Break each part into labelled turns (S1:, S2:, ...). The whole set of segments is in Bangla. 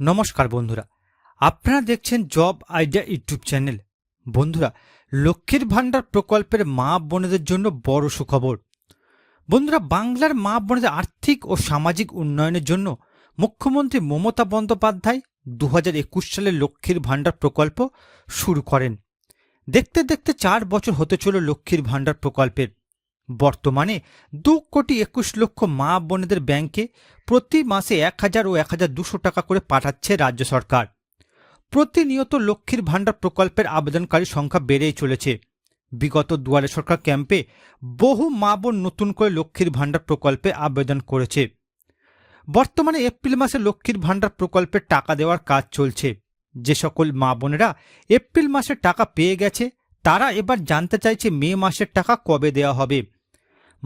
S1: নমস্কার বন্ধুরা। আপনারা দেখছেন জব আইডিয়া ইউটিউব চ্যানেল। বন্ধুরা, লক্ষ্মীর ভাণ্ডার প্রকল্পের মা বোনেদের জন্য বড় সুখবর। বন্ধুরা, বাংলার মা বোনেদের আর্থিক ও সামাজিক উন্নয়নের জন্য মুখ্যমন্ত্রী মমতা বন্দ্যোপাধ্যায় দুহাজার একুশ সালে লক্ষ্মীর ভাণ্ডার প্রকল্প শুরু করেন। দেখতে দেখতে চার বছর হতে চলো লক্ষ্মীর ভাণ্ডার প্রকল্পের। বর্তমানে দু কোটি একুশ লক্ষ মা বোনেদের ব্যাংকে প্রতি মাসে এক হাজার ও এক হাজার দুশো টাকা করে পাঠাচ্ছে রাজ্য সরকার। প্রতিনিয়ত লক্ষ্মীর ভাণ্ডার প্রকল্পের আবেদনকারী সংখ্যা বেড়েই চলেছে। বিগত দুয়ারে সরকার ক্যাম্পে বহু মা বোন নতুন করে লক্ষ্মীর ভাণ্ডার প্রকল্পে আবেদন করেছে। বর্তমানে এপ্রিল মাসে লক্ষ্মীর ভাণ্ডার প্রকল্পের টাকা দেওয়ার কাজ চলছে। যে সকল মা বোনেরা এপ্রিল মাসে টাকা পেয়ে গেছে, তারা এবার জানতে চাইছে মে মাসের টাকা কবে দেওয়া হবে।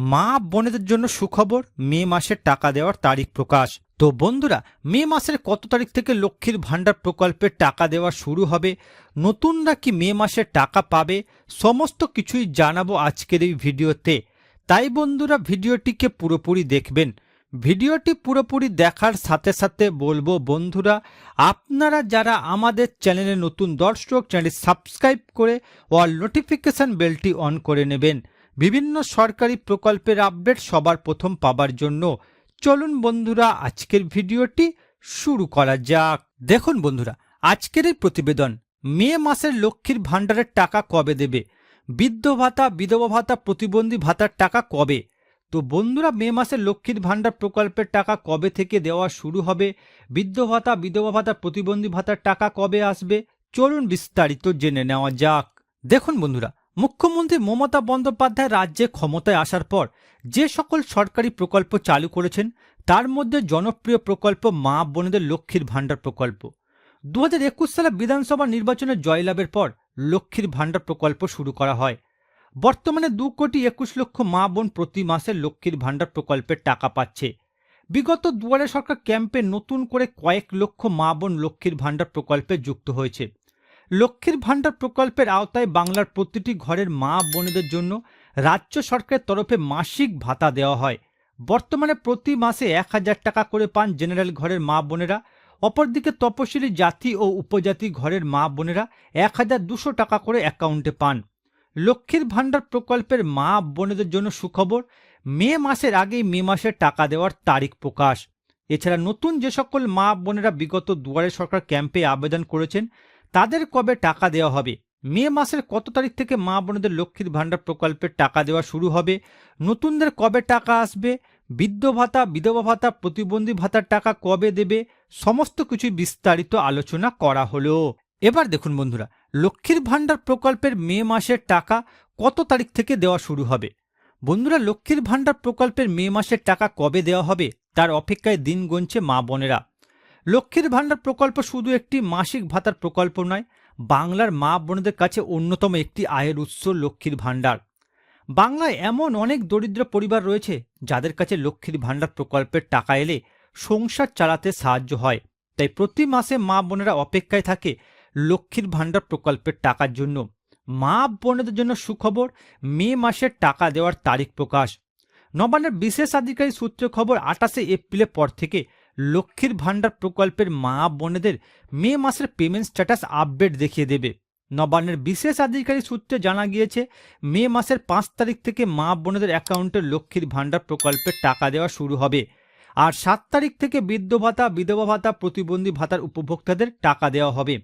S1: মা বোনেদের জন্য সুখবর মে মাসের টাকা দেওয়ার তারিখ প্রকাশ। তো বন্ধুরা, মে মাসের কত তারিখ থেকে লক্ষ্মীর ভাণ্ডার প্রকল্পের টাকা দেওয়া শুরু হবে? নতুনরা কি মে মাসের টাকা পাবে? সমস্ত কিছুই জানাব আজকের এই ভিডিওতে। তাই বন্ধুরা, ভিডিওটিকে পুরোপুরি দেখবেন। ভিডিওটি পুরোপুরি দেখার সাথে সাথে বলব বন্ধুরা, আপনারা যারা আমাদের চ্যানেলে নতুন দর্শক চ্যানেল সাবস্ক্রাইব করে অল নোটিফিকেশন বেলটি অন করে নেবেন। বিভিন্ন সরকারি প্রকল্পের আপডেট সবার প্রথম পাবার জন্য চলুন বন্ধুরা, আজকের ভিডিওটি শুরু করা যাক। দেখুন বন্ধুরা, আজকের এই প্রতিবেদন, মে মাসের লক্ষ্মীর ভাণ্ডারের টাকা কবে দেবে? বৃদ্ধ ভাতা, বিধবা ভাতা, প্রতিবন্ধী ভাতার টাকা কবে? তো বন্ধুরা, মে মাসে লক্ষ্মীর ভাণ্ডার প্রকল্পের টাকা কবে থেকে দেওয়া শুরু হবে? বৃদ্ধ ভাতা, বিধবা ভাতা, প্রতিবন্ধী ভাতার টাকা কবে আসবে? চলুন বিস্তারিত জেনে নেওয়া যাক। দেখুন বন্ধুরা মুখ্যমন্ত্রী মমতা বন্দ্যোপাধ্যায় রাজ্যে ক্ষমতায় আসার পর যে সকল সরকারি প্রকল্প চালু করেছেন, তার মধ্যে জনপ্রিয় প্রকল্প মা বোনেদের লক্ষ্মীর ভাণ্ডার প্রকল্প। দু হাজার একুশ সালে বিধানসভা নির্বাচনে জয়লাভের পর লক্ষ্মীর ভাণ্ডার প্রকল্প শুরু করা হয়। বর্তমানে দু কোটি একুশ লক্ষ মা বোন প্রতি মাসে লক্ষ্মীর ভাণ্ডার প্রকল্পের টাকা পাচ্ছে। বিগত দুয়ারে সরকার ক্যাম্পে নতুন করে কয়েক লক্ষ মা বোন লক্ষ্মীর ভাণ্ডার প্রকল্পে যুক্ত হয়েছে। লক্ষ্মীর ভাণ্ডার প্রকল্পের আওতায় বাংলার প্রতিটি ঘরের মা বোনেদের জন্য রাজ্য সরকারের তরফে মাসিক ভাতা দেওয়া হয়। বর্তমানে প্রতি মাসে এক হাজার টাকা করে পান জেনারেল ঘরের মা বোনেরা। অপরদিকে তপশিলি জাতি ও উপজাতি ঘরের মা বোনেরা এক হাজার দুশো টাকা করে অ্যাকাউন্টে পান। লক্ষ্মীর ভাণ্ডার প্রকল্পের মা বোনেদের জন্য সুখবর, মে মাসের আগেই মে মাসের টাকা দেওয়ার তারিখ প্রকাশ। এছাড়া নতুন যে সকল মা বোনেরা বিগত দুয়ারে সরকার ক্যাম্পে আবেদন করেছেন তাদের কবে টাকা দেওয়া হবে? মে মাসের কত তারিখ থেকে মা বোনদের লক্ষ্মীর ভাণ্ডার প্রকল্পের টাকা দেওয়া শুরু হবে? নতুনদের কবে টাকা আসবে? বৃদ্ধ ভাতা, বিধবা ভাতা, প্রতিবন্ধী ভাতার টাকা কবে দেবে? সমস্ত কিছু বিস্তারিত আলোচনা করা হলো। এবার দেখুন বন্ধুরা, লক্ষ্মীর ভাণ্ডার প্রকল্পের মে মাসের টাকা কত তারিখ থেকে দেওয়া শুরু হবে? বন্ধুরা, লক্ষ্মীর ভাণ্ডার প্রকল্পের মে মাসের টাকা কবে দেওয়া হবে? তার অপেক্ষায় দিন গুনছে মা বোনেরা। লক্ষ্মীর ভাণ্ডার প্রকল্প শুধু একটি মাসিক ভাতার প্রকল্প নয়, বাংলার মা বোনদের কাছে অন্যতম একটি আয়ের উৎস লক্ষ্মীর ভাণ্ডার। বাংলায় এমন অনেক দরিদ্র পরিবার রয়েছে যাদের কাছে লক্ষ্মীর ভাণ্ডার প্রকল্পের টাকা এলে সংসার চালাতে সাহায্য হয়। তাই প্রতি মাসে মা বোনেরা অপেক্ষায় থাকে লক্ষ্মীর ভাণ্ডার প্রকল্পের টাকার জন্য। মা বোনেদের জন্য সুখবর, মে মাসের টাকা দেওয়ার তারিখ প্রকাশ। নবান্নের বিশেষ আধিকারিক সূত্রে খবর আটাশে এপ্রিলের পর থেকে লক্ষ্মীর ভাণ্ডার প্রকল্পের মা বোনেদের মে মাসের পেমেন্ট স্ট্যাটাস আপডেট দেখিয়ে দেবে। নবান্নের বিশেষ আধিকারিক সূত্রে জানা গিয়েছে, মে মাসের পাঁচ তারিখ থেকে মা বোনেদের অ্যাকাউন্টে লক্ষ্মীর ভাণ্ডার প্রকল্পের টাকা দেওয়া শুরু হবে। আর সাত তারিখ থেকে বৃদ্ধ ভাতা, বিধবা ভাতা, প্রতিবন্ধী ভাতার উপভোক্তাদের টাকা দেওয়া হবে।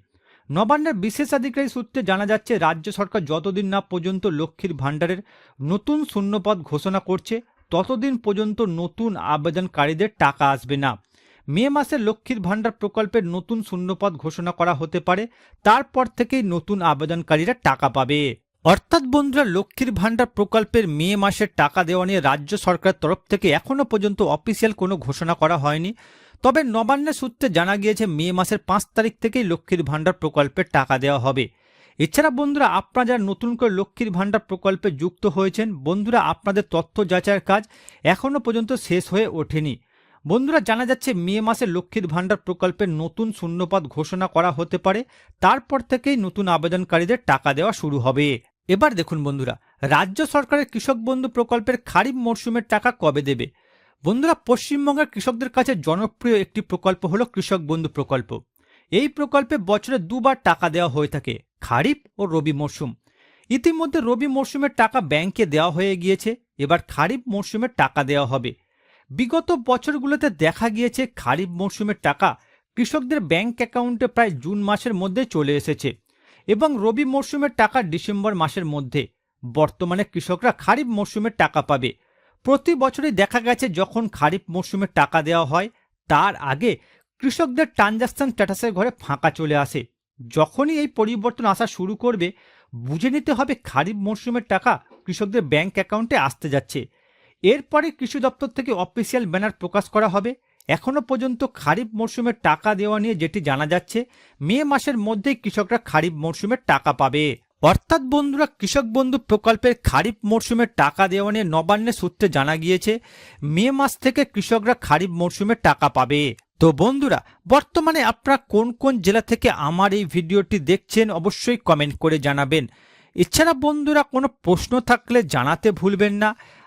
S1: নবান্নের বিশেষ আধিকারিক সূত্রে জানা যাচ্ছে, রাজ্য সরকার যতদিন না পর্যন্ত লক্ষ্মীর ভাণ্ডারের নতুন শূন্যপদ ঘোষণা করছে, ততদিন পর্যন্ত নতুন আবেদনকারীদের টাকা আসবে না। মে মাসে লক্ষ্মীর ভাণ্ডার প্রকল্পের নতুন শূন্যপদ ঘোষণা করা হতে পারে, তারপর থেকেই নতুন আবেদনকারীরা টাকা পাবে। অর্থাৎ বন্ধুরা, লক্ষ্মীর ভাণ্ডার প্রকল্পের মে মাসের টাকা দেওয়া নিয়ে রাজ্য সরকারের তরফ থেকে এখনও পর্যন্ত অফিসিয়াল কোনো ঘোষণা করা হয়নি। তবে নবান্নের সূত্রে জানা গিয়েছে, মে মাসের পাঁচ তারিখ থেকেই লক্ষ্মীর ভাণ্ডার প্রকল্পের টাকা দেওয়া হবে। এছাড়া বন্ধুরা, আপনারা যারা নতুন করে লক্ষ্মীর ভাণ্ডার প্রকল্পে যুক্ত হয়েছেন, বন্ধুরা, আপনাদের তথ্য যাচাইয়ের কাজ এখনও পর্যন্ত শেষ হয়ে ওঠেনি। বন্ধুরা, জানা যাচ্ছে মে মাসে লক্ষ্মীর ভাণ্ডার প্রকল্পের নতুন শূন্যপদ ঘোষণা করা হতে পারে। তারপর থেকেই নতুন আবেদনকারীদের টাকা দেওয়া শুরু হবে। এবার দেখুন বন্ধুরা, রাজ্য সরকারের কৃষক বন্ধু প্রকল্পের খারিফ মরশুমের টাকা কবে দেবে? বন্ধুরা, পশ্চিমবঙ্গের কৃষকদের কাছে জনপ্রিয় একটি প্রকল্প হলো কৃষক বন্ধু প্রকল্প। এই প্রকল্পে বছরে দুবার টাকা দেওয়া হয়ে থাকে, খারিফ ও রবি মরশুম। ইতিমধ্যে রবি মরশুমের টাকা ব্যাংকে দেওয়া হয়ে গিয়েছে, এবার খারিফ মরশুমের টাকা দেওয়া হবে। বিগত বছরগুলোতে দেখা গিয়েছে খারিফ মরশুমের টাকা কৃষকদের ব্যাংক অ্যাকাউন্টে প্রায় জুন মাসের মধ্যে চলে এসেছে এবং রবি মরশুমের টাকা ডিসেম্বর মাসের মধ্যে। বর্তমানে কৃষকরা খারিফ মরশুমের টাকা পাবে। প্রতি বছরই দেখা গেছে যখন খারিফ মরশুমের টাকা দেওয়া হয়, তার আগে কৃষকদের ট্রানজাকশন স্ট্যাটাসের ঘরে ফাঁকা চলে আসে। যখনই এই পরিবর্তন আসা শুরু করবে, বুঝে নিতে হবে খারিফ মরশুমের টাকা কৃষকদের ব্যাংক অ্যাকাউন্টে আসতে যাচ্ছে। এরপরে কৃষি দপ্তর থেকে অফিসিয়াল ব্যানার প্রকাশ করা হবে। এখনও পর্যন্ত খারিফ মরশুমে টাকা দেওয়া নিয়ে যেটি জানা যাচ্ছে, মে মাসের মধ্যেই কৃষকরা খারিফ মরশুমে টাকা পাবে। অর্থাৎ বন্ধুরা, কৃষক বন্ধু প্রকল্পের খারিফ মরশুমে টাকা দেওয়া নিয়ে নবান্নের সূত্রে জানা গিয়েছে, মে মাস থেকে কৃষকরা খারিফ মরশুমে টাকা পাবে। তো বন্ধুরা, বর্তমানে আপনারা কোন কোন জেলা থেকে আমার এই ভিডিওটি দেখছেন অবশ্যই কমেন্ট করে জানাবেন। এছাড়া বন্ধুরা, কোনো প্রশ্ন থাকলে জানাতে ভুলবেন না।